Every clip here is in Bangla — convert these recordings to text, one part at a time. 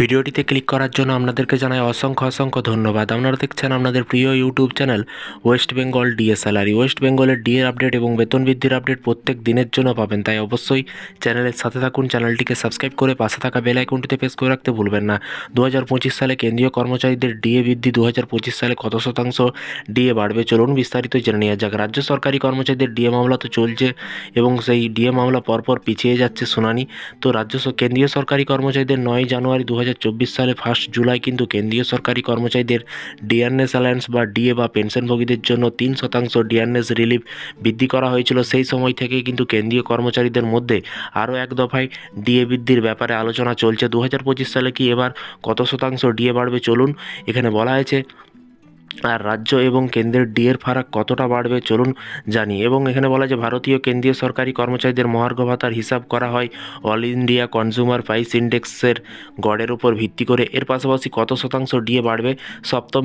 ভিডিওটিতে ক্লিক করার জন্য আপনাদেরকে জানাই অসংখ্য অসংখ্য ধন্যবাদ। আপনারা দেখছেন আপনাদের প্রিয় YouTube channel West Bengal DA salary West বেঙ্গলের ডিএ আপডেট এবং বেতন বৃদ্ধির আপডেট প্রত্যেক দিনের জন্য পাবেন, তাই অবশ্যই চ্যানেলের সাথে থাকুন, চ্যানেলটিকে সাবস্ক্রাইব করে পাশে থাকা বেল আইকনটিতে প্রেস করে রাখতে ভুলবেন না। দু হাজার পঁচিশ সালে কেন্দ্রীয় কর্মচারীদের ডিএ বৃদ্ধি দু হাজার পঁচিশ সালে কত শতাংশ ডিএ বাড়বে, চলুন বিস্তারিত জেনে নেওয়া যাক। রাজ্য সরকারি কর্মচারীদের ডিএ মামলা তো চলছে এবং সেই ডিএ মামলা পরপর পিছিয়ে যাচ্ছে শুনানি। তো রাজ্য কেন্দ্রীয় সরকারি কর্মচারীদের নয় জানুয়ারি দু হাজার সালে ফার্স্ট জুলাই কিন্তু কেন্দ্রীয় সরকারি কর্মচারীদের ডিএনএস অ্যালায়েন্স বা ডিএ বা পেনশনভোগীদের জন্য তিন শতাংশ ডিএনএস রিলিফ বৃদ্ধি করা হয়েছিল। সেই সময় থেকে কিন্তু কেন্দ্রীয় কর্মচারীদের মধ্যে আরও এক দফায় ডিএ বৃদ্ধির ব্যাপারে আলোচনা চলছে। দু হাজার পঁচিশ সালে কি এবার কত শতাংশ ডিএ বাড়বে? চলুন এখানে বলা হয়েছে। আর রাজ্য এবং কেন্দ্রের ডিএর ফারাক কতটা বাড়বে চলুন জানি। এবং এখানে বলা যে ভারতীয় কেন্দ্রীয় সরকারি কর্মচারীদের মহার্ঘ ভাতার হিসাব করা হয়। অল ইন্ডিয়া কনজিউমার প্রাইস ইন্ডেক্সের গড়ের উপর ভিত্তি করে। এর পাশাপাশি কত শতাংশ ডিএ বাড়বে? সপ্তম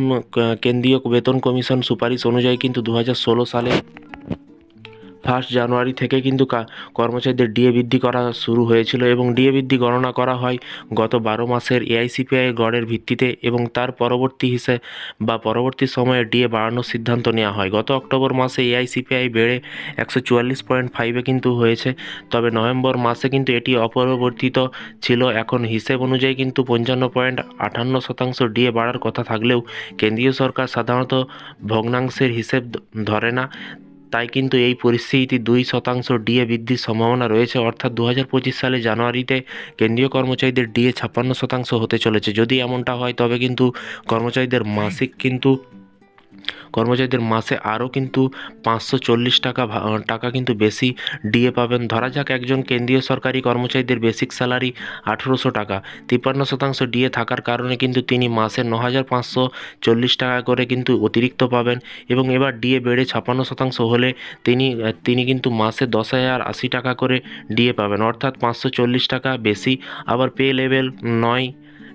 কেন্দ্রীয় বেতন কমিশন সুপারিশ অনুযায়ী কিন্তু দু হাজার ষোলো সালে ফার্স্ট জানুয়ারি থেকে কিন্তু কর্মচারীদের ডিএ বৃদ্ধি করা শুরু হয়েছিল এবং ডিএ বৃদ্ধি গণনা করা হয় গত বারো মাসের এআইসিপিআই গড়ের ভিত্তিতে এবং তার পরবর্তী হিসেবে বা পরবর্তী সময়ে ডিএ বাড়ানোর সিদ্ধান্ত নেওয়া হয়। গত অক্টোবর মাসে এআইসিপিআই বেড়ে একশো চুয়াল্লিশ পয়েন্ট ফাইভে কিন্তু হয়েছে, তবে নভেম্বর মাসে কিন্তু এটি অপরিবর্তিত ছিল। এখন হিসেব অনুযায়ী কিন্তু পঞ্চান্ন পয়েন্ট আটান্ন শতাংশ ডিএ বাড়ার কথা থাকলেও কেন্দ্রীয় সরকার সাধারণত ভগ্নাংশের হিসেব ধরে না। তাই কিন্তু এই পরিস্থিতি দুই শতাংশ ডিএ বৃদ্ধির সম্ভাবনা রয়েছে। অর্থাৎ দু হাজার পঁচিশ সালে জানুয়ারিতে কেন্দ্রীয় কর্মচারীদের ডিএ ছাপ্পান্ন শতাংশ হতে চলেছে। যদি এমনটা হয়, তবে কিন্তু কর্মচারীদের মাসিক কিন্তু কর্মচারীদের মাসে আরও কিন্তু পাঁচশো চল্লিশ টাকা টাকা কিন্তু বেশি ডিএ পাবেন। ধরা যাক একজন কেন্দ্রীয় সরকারি কর্মচারীদের বেসিক স্যালারি আঠেরোশো টাকা। তিপ্পান্ন শতাংশ ডিএ থাকার কারণে কিন্তু তিনি মাসে ন হাজার পাঁচশো চল্লিশ টাকা করে কিন্তু অতিরিক্ত পাবেন এবং এবার ডিএ বেড়ে ছাপ্পান্ন শতাংশ হলে তিনি তিনি কিন্তু মাসে দশ হাজার আশি টাকা করে ডিএ পাবেন। অর্থাৎ পাঁচশো চল্লিশ টাকা বেশি। আবার পে লেভেল নয়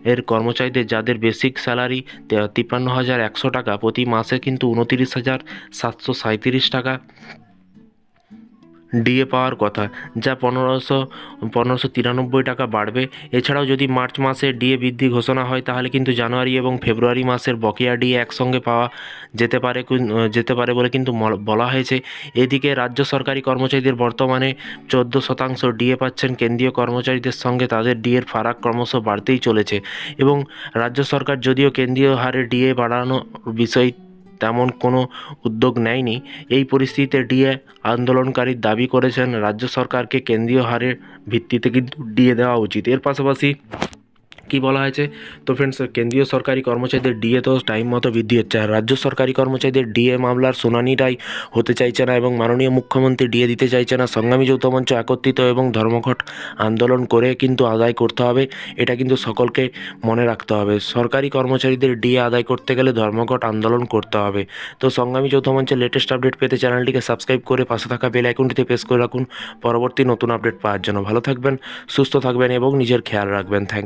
এর কর্মচারীদের যাদের বেসিক স্যালারি তিপ্পান্ন হাজার একশো টাকা প্রতি মাসে কিন্তু উনতিরিশ হাজার সাতশো সাঁইত্রিশ টাকা। ডিএ পাওয়ার কথা, যা পনেরোশো পনেরোশো তিরানব্বই টাকা বাড়বে। এছাড়াও যদি মার্চ মাসে ডিএ বৃদ্ধি ঘোষণা হয়, তাহলে কিন্তু জানুয়ারি এবং ফেব্রুয়ারি মাসের বকেয়া ডিএ একসঙ্গে পাওয়া যেতে পারে যেতে পারে বলে কিন্তু বলা হয়েছে। এদিকে রাজ্য সরকারি কর্মচারীদের বর্তমানে চোদ্দ শতাংশ ডিএ পাচ্ছেন। কেন্দ্রীয় কর্মচারীদের সঙ্গে তাদের ডিএর ফারাক ক্রমশ বাড়তেই চলেছে। এবং রাজ্য সরকার যদিও কেন্দ্রীয় হারে ডিএ বাড়ানো বিষয় তেমন কোনো উদ্যোগ নেয়নি। এই পরিস্থিতিতে ডিএ আন্দোলনকারী দাবি করেছেন, রাজ্য সরকারকে কেন্দ্রীয় হারের ভিত্তিতে কিন্তু ডিএ দেওয়া উচিত। এর পাশাপাশি কি বলা হয়েছে? তো ফ্রেন্ডস কেন্দ্রীয় সরকারি কর্মচারীদের ডিএ তো টাইম মতো বৃদ্ধি হচ্ছে আর রাজ্য সরকারি কর্মচারীদের ডিএ মামলার শুনানিটাই হতে চাইছে না এবং মাননীয় মুখ্যমন্ত্রী ডিএ দিতে চাইছে না। সংগ্রামী যৌথ মঞ্চ একত্রিত এবং ধর্মঘট আন্দোলন করে কিন্তু আদায় করতে হবে। এটা কিন্তু সকলকে মনে রাখতে হবে। সরকারি কর্মচারীদের ডিএ আদায় করতে গেলে ধর্মঘট আন্দোলন করতে হবে। তো সংগ্রামী যৌথ মঞ্চের লেটেস্ট আপডেট পেতে চ্যানেলটিকে সাবস্ক্রাইব করে পাশে থাকা বেল আইকনটিতে প্রেস করে রাখুন। পরবর্তী নতুন আপডেট পাওয়ার জন্য ভালো থাকবেন, সুস্থ থাকবেন এবং নিজের খেয়াল রাখবেন। থ্যাংক